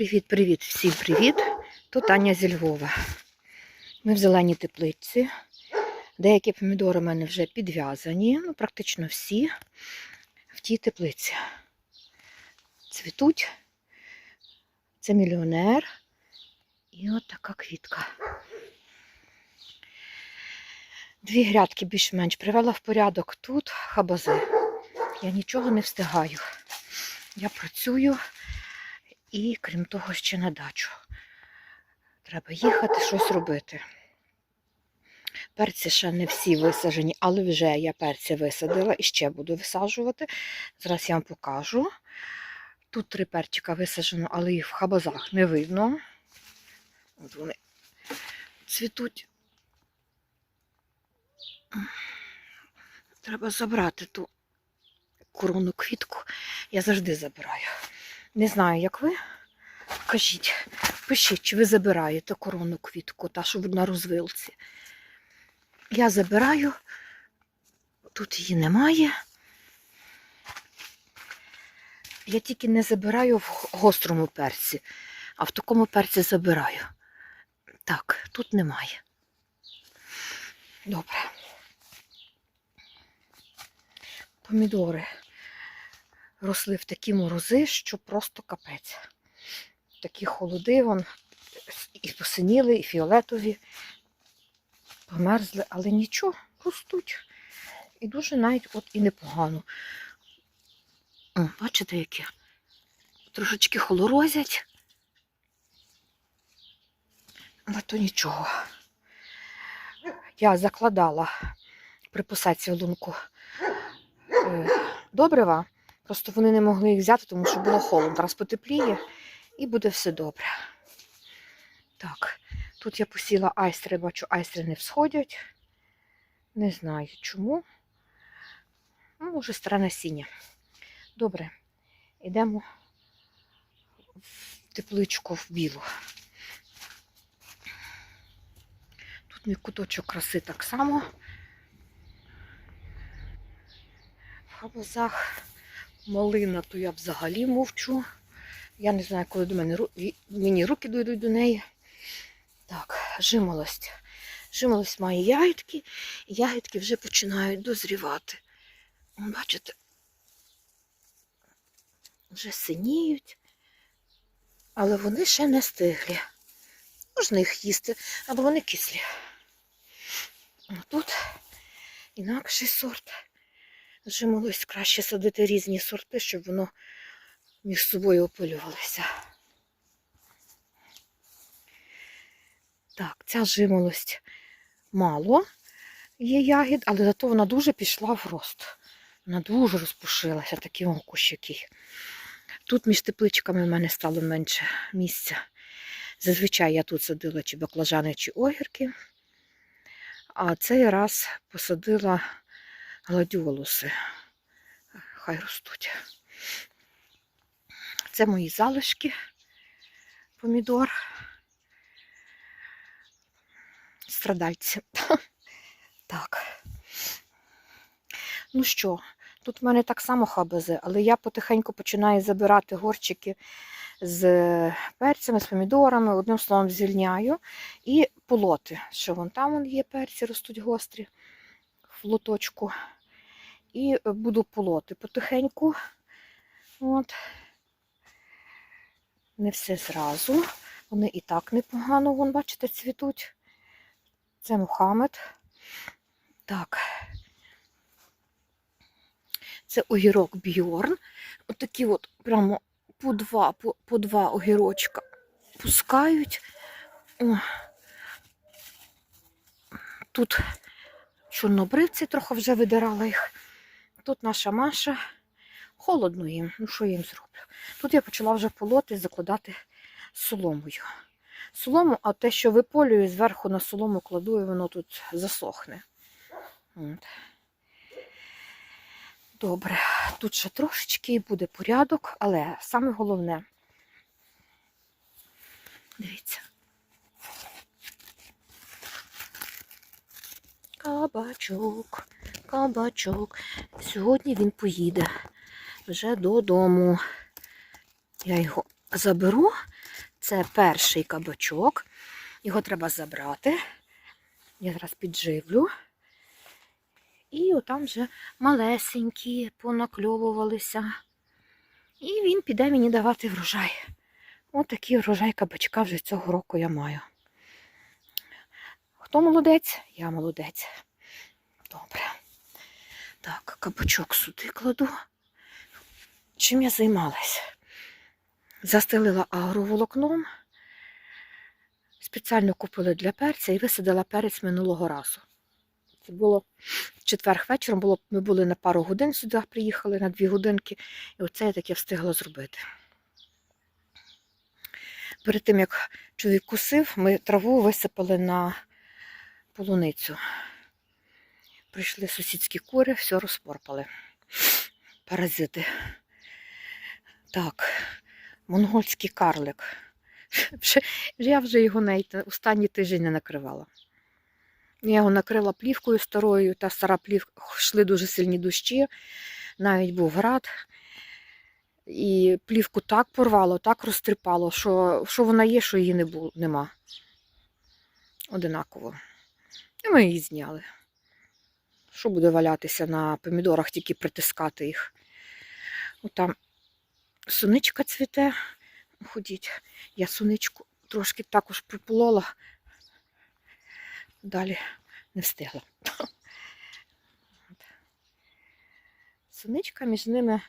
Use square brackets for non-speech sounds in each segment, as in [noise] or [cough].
Привіт-привіт, всім привіт! Тут Аня зі Львова. Ми в зеленій теплиці. Деякі помідори у мене вже підв'язані, ну, практично всі в тій теплиці. Цвітуть. Це мільйонер. І от така квітка. Дві грядки більш-менш привела в порядок. Тут хабази. Я нічого не встигаю. Я працюю. І крім того, ще на дачу. Треба їхати, щось робити. Перці ще не всі висаджені, але вже я перці висадила і ще буду висаджувати. Зараз я вам покажу. Тут три перчика висаджено, але їх в хабазах не видно. От вони цвітуть. Треба забрати ту корону квітку. Я завжди забираю. Не знаю, як ви. Кажіть, пишіть, чи ви забираєте корону квітку, та що на розвилці. Я забираю, тут її немає. Я тільки не забираю в гострому перці, а в такому перці забираю. Так, тут немає. Добре. Помідори росли в такі морози, що просто капець. Такі холоди, вон і посиніли, і фіолетові, померзли, але нічого, ростуть. І дуже навіть от і непогано. Бачите, які? Трошечки холорозять. Але то нічого. Я закладала при посадці лунку е, добрива. Просто вони не могли їх взяти, тому що було холодно. Зараз потепліє і буде все добре. Так, тут я посіла айстри, бачу, айстри не всходять. Не знаю чому. Ну, може, старе насіння. Добре, йдемо в тепличку в білу. Тут мій куточок краси так само. В хабазах малина, то я взагалі мовчу. Я не знаю, коли до мене мені руки дойдуть до неї. Так, жимолость. Жимолость має ягідки, і ягідки вже починають дозрівати. Бачите? Вже синіють, але вони ще не стиглі. Можна їх їсти, але вони кислі. Тут інакший сорт. Жимолость краще садити різні сорти, щоб воно між собою опилювалося. Так, ця жимолость мало є ягід, але зато вона дуже пішла в рост. Вона дуже розпушилася, такі вон кущики. Тут між тепличками в мене стало менше місця. Зазвичай я тут садила чи баклажани, чи огірки. А цей раз посадила гладіолуси. Хай ростуть. Це мої залишки помідор. Страдальці. [laughs] Так. Ну що, тут в мене так само хабази, але я потихеньку починаю забирати горчики з перцями, з помідорами, одним словом, звільняю. І полоти, що вон там вон є перці, ростуть гострі в лоточку. І буду полоти потихеньку. От. Не все зразу. Вони і так непогано, вон, бачите, цвітуть. Це Мухаммед. Так. Це огірок Бьорн. Отакі от прямо по два, по, по два огірочка пускають. О. Тут чорнобривці трохи вже видирала їх. Тут наша Маша. Холодно їм, ну що їм зроблю? Тут я почала вже полоти закладати соломою. Солому, а те, що виполюю, зверху на солому кладу, і воно тут засохне. От. Добре, тут ще трошечки буде порядок, але саме головне. Дивіться. Кабачок, кабачок. Сьогодні він поїде вже додому. Я його заберу, Це перший кабачок. Його треба забрати. Я зараз підживлю. І отам вже малесенькі понакльовувалися. І він піде мені давати врожай. Ось такий врожай кабачка вже цього року я маю. Хто молодець? Я молодець. Добре. Так, кабачок сюди кладу. Чим я займалась? Застелила агроволокном. Спеціально купила для перця і висадила перець минулого разу. Це було в четвер вечором, було, ми були на пару годин сюди, приїхали на дві годинки, і оце я таке встигла зробити. Перед тим, як чоловік кусив, ми траву висипали на полуницю. Прийшли сусідські кури, все розпорпали. Паразити. Так, монгольський карлик. Я вже його навіть останній тиждень не накривала. Я його накрила плівкою старою, та стара плівка, йшли дуже сильні дощі, навіть був град. І плівку так порвало, так розтріпало, що, що вона є, що її не було, нема. Одинаково. І ми її зняли. Що буде валятися на помідорах, тільки притискати їх. Отам суничка цвіте. Ходіть. Я суничку трошки також приполола. Далі не встигла. [laughs] Суничка між ними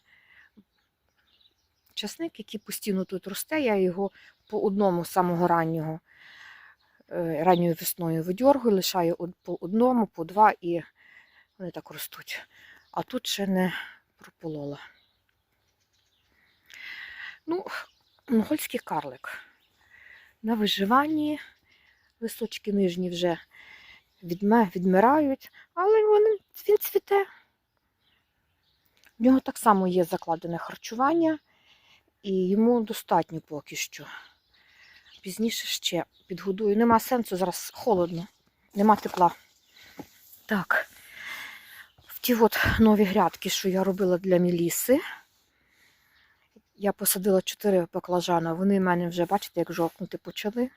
часник, який постійно тут росте. Я його по одному з самого раннього, ранньою весною видьоргую, лишаю по одному, по два і вони так ростуть. А тут ще не прополола. Ну, монгольський карлик. На виживанні листочки нижні вже відме, відмирають, але вони, він цвіте. В нього так само є закладене харчування, і йому достатньо поки що. Пізніше ще підгодую. Нема сенсу, зараз холодно, нема тепла. Так, в ті от нові грядки, що я робила для Міліси. Я посадила 4 баклажана, вони в мене вже, бачите, як жовкнути почали.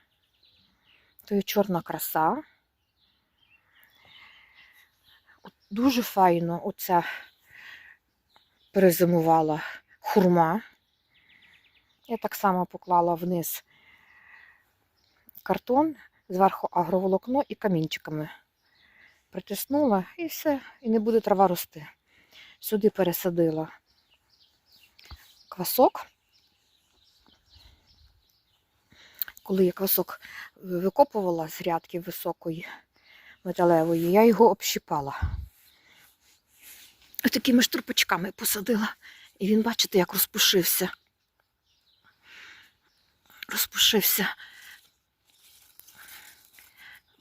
То є чорна краса. Дуже файно оце перезимувала хурма. Я так само поклала вниз картон, зверху агроволокно і камінчиками. Притиснула і все, і не буде трава рости. Сюди пересадила квасок. Коли я квасок викопувала з грядки високої металевої, я його общипала. Ось такими штурпачками посадила. І він, бачите, як розпушився. Розпушився.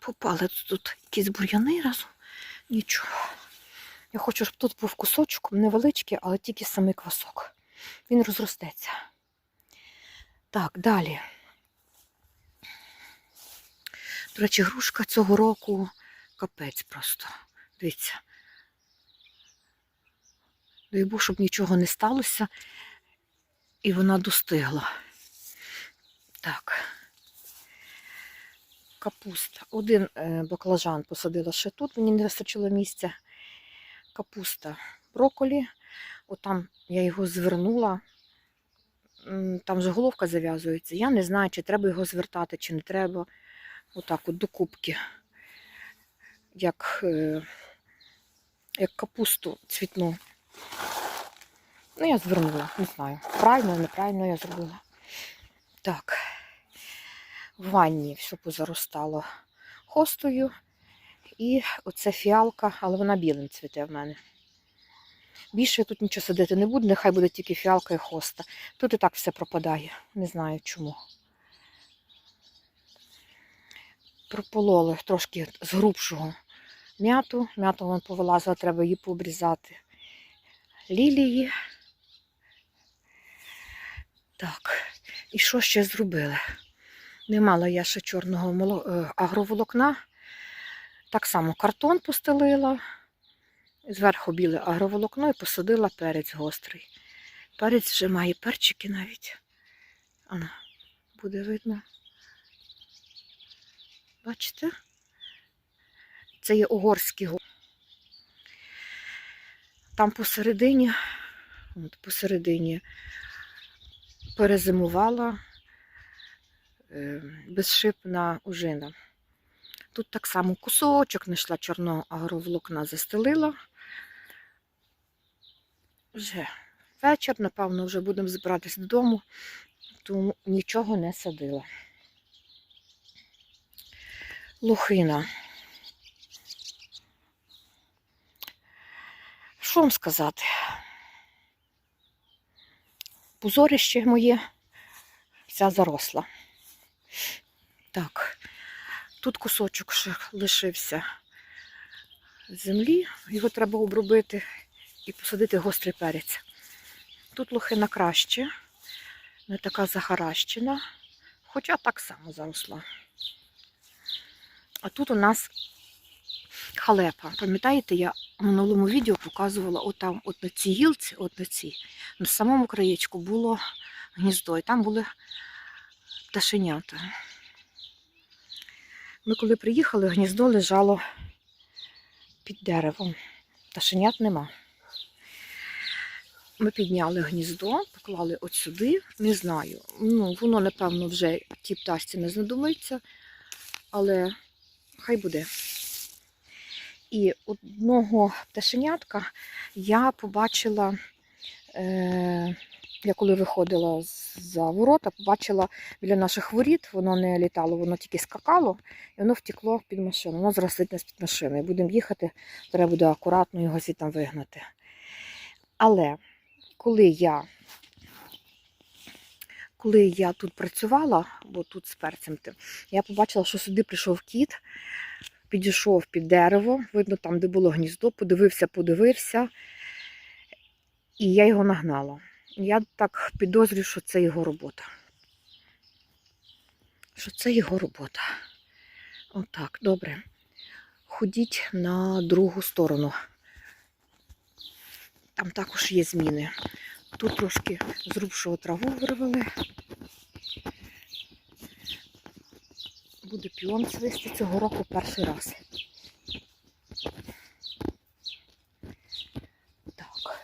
Попали тут якісь бур'яни разом. Нічого. Я хочу, щоб тут був кусочок невеличкий, але тільки самий квасок. Він розростеться. Так, далі. До речі, грушка цього року капець просто. Дивіться. Дай Бог, щоб нічого не сталося. І вона достигла. Так. Капуста. Один е, баклажан посадила ще тут, мені не вистачило місця. Капуста, броколі. Отам я його звернула. Там же головка зав'язується. Я не знаю, чи треба його звертати, чи не треба. Отак от до кубки. Як, е, як капусту цвітну. Ну, я звернула, не знаю. Правильно, неправильно я зробила. Так. В ванні все позаростало хостою. І оце фіалка, але вона білим цвіте в мене. Більше я тут нічого садити не буду, нехай буде тільки фіалка і хоста. Тут і так все пропадає. Не знаю чому. Пропололи трошки з грубшого м'яту. М'яту вон повилазила, треба її пообрізати. Лілії. Так, і що ще зробили? Не мала я ще чорного е, агроволокна. Так само картон постелила, зверху біле агроволокно і посадила перець гострий. Перець вже має перчики навіть. Ано, буде видно. Бачите? Це є угорський гор. Там посередині, от посередині перезимувала безшипна ожина. Тут так само кусочок знайшла чорного агроволокна, застелила. Вже вечір, напевно, вже будемо збиратись додому, тому нічого не садила. Лухина. Що вам сказати? Позорище моє вся заросла. Так, тут кусочок ще лишився землі, його треба обробити і посадити гострий перець. Тут лохина краще, не така захаращена, хоча так само заросла. А тут у нас халепа. Пам'ятаєте, я в минулому відео показувала отам, от на цій гілці, от на цій, на самому краєчку було гніздо, і там були пташенята. Ми коли приїхали, гніздо лежало під деревом. Пташенят нема. Ми підняли гніздо, поклали от сюди, не знаю. Ну, воно, напевно, вже тій пташці не знадобиться, але хай буде. І одного пташенятка я побачила, е, я коли виходила за ворота, побачила біля наших воріт, воно не літало, воно тільки скакало, і воно втекло під машину. Воно зараз сидить з під машини. Будемо їхати, треба буде акуратно його звідти вигнати. Але коли я, коли я тут працювала, бо тут з перцем, я побачила, що сюди прийшов кіт, підійшов під дерево, видно, там, де було гніздо, подивився, подивився, і я його нагнала. Я так підозрюю, що це його робота. Що це його робота. Отак, добре. Ходіть на другу сторону. Там також є зміни. Тут трошки зрубшого траву вирвали. Буде піон цвисти цього року перший раз. Так.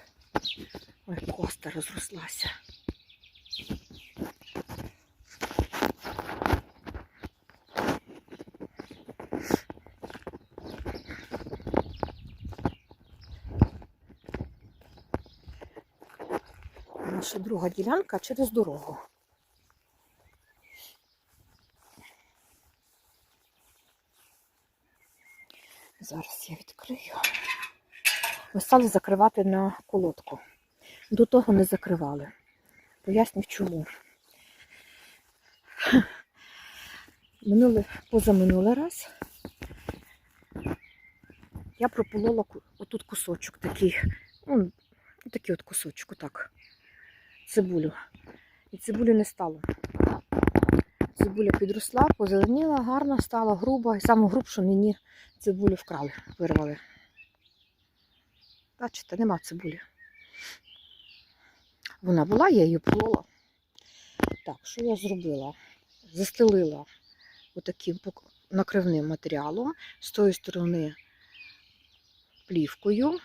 Ой, коста розрослася. Наша друга ділянка через дорогу. Зараз я відкрию. Ми стали закривати на колодку. До того не закривали. Поясню чому. Минуле, позаминулий раз я прополола отут кусочок такий. Ну, такий от кусочок, отак. Цибулю. І цибулі не стало. Цибуля підросла, позеленіла, гарно стала, груба. І саме грубшу мені цибулю вкрали, вирвали. Бачите, нема цибулі. Вона була, я її полола. Так, що я зробила? Застелила отаким накривним матеріалом, з тої сторони плівкою,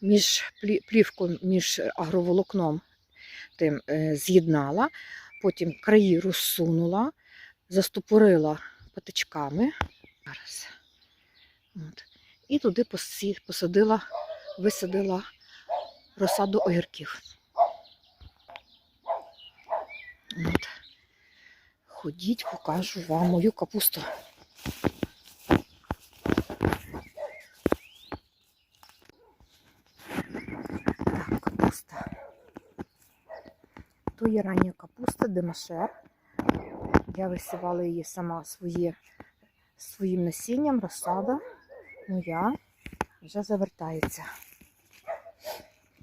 між плівкою між агроволокном тим е, з'єднала, потім краї розсунула, застопорила патичками. Зараз. От. І туди посадила, висадила розсаду огірків. От. Ходіть, покажу вам мою капусту. Так, капуста. То є рання капуста, демашер. Я висівала її сама своє, своїм насінням, розсада. Моя вже завертається.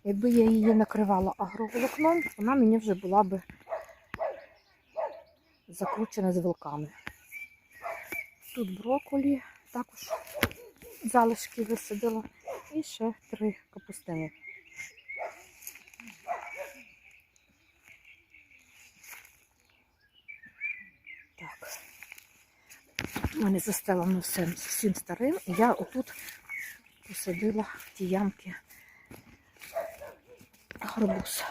Якби я її накривала агроволокном, вона мені вже була би закручена з вилками. Тут броколі, також залишки висадила. І ще три капустини. Так, у мене застелено всім, всім старим, і я отут посадила ті ямки гарбуз.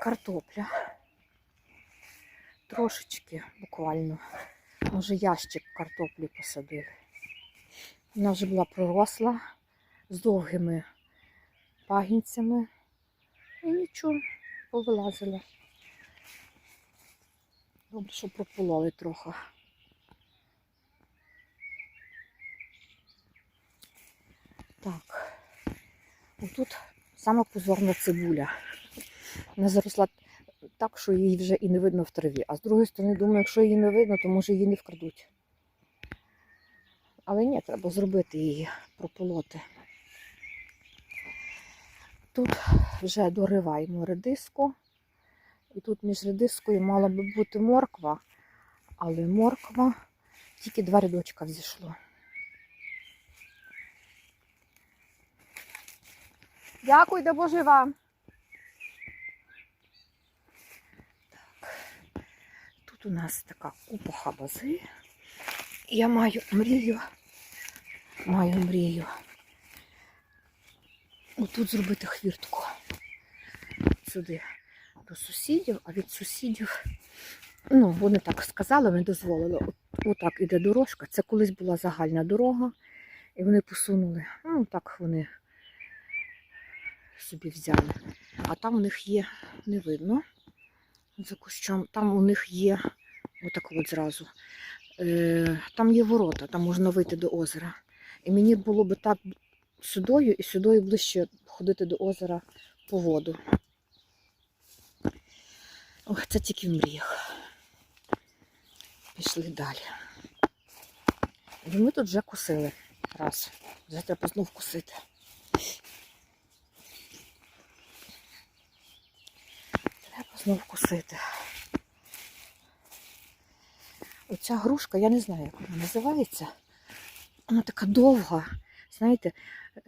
Картопля. Трошечки буквально. Може, ящик картоплі посадили. Вона вже була проросла з довгими пагінцями. І нічого, повилазила. Добре, що пропололи трохи. Так. Отут сама позорна цибуля. Вона заросла так, що її вже і не видно в траві. А з другої сторони, думаю, якщо її не видно, то може її не вкрадуть. Але ні, треба зробити її, прополоти. Тут вже дориваємо редиску. І тут між редискою мала би бути морква, але морква тільки два рядочка взійшло. Дякую, да Боже вам. Так. Тут у нас така купа хабази. Я маю мрію. Маю мрію. Отут зробити хвіртку. Сюди до сусідів, а від сусідів, ну, вони так сказали, вони дозволили. От, отак іде дорожка. Це колись була загальна дорога, і вони посунули. Ну, так вони собі взяли. А там у них є, не видно, за кущом, там у них є, отак от зразу. Е, там є ворота, там можна вийти до озера. І мені було би так сюдою і сюдою ближче ходити до озера по воду. Ох, це тільки в мріях. Пішли далі. І ми тут вже косили раз. Вже треба знов косити. Треба знов. Оця грушка, я не знаю, як вона називається. Вона така довга, знаєте,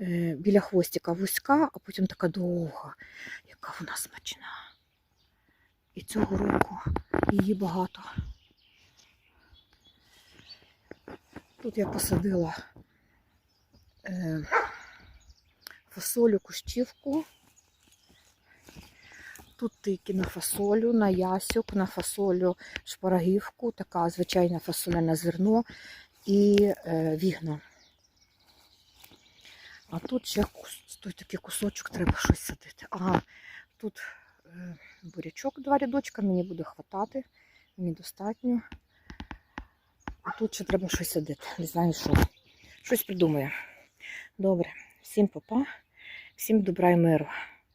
е, біля хвостика вузька, а потім така довга, яка вона смачна. І цього року її багато. Тут я посадила е, фасолю кущівку. Тут тики на фасолю, на ясюк, на фасолю шпарагівку, така звичайна фасоляне зерно і е, вігно. А тут ще той такий кусочок треба щось садити. Ага, тут е, бурячок два рядочка, мені буде хватати, мені достатньо. А тут ще треба щось садити. Не знаю що. Щось придумаю. Добре, всім папа, всім добра і миру.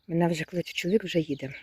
Мене вже кличе чоловік, вже їде.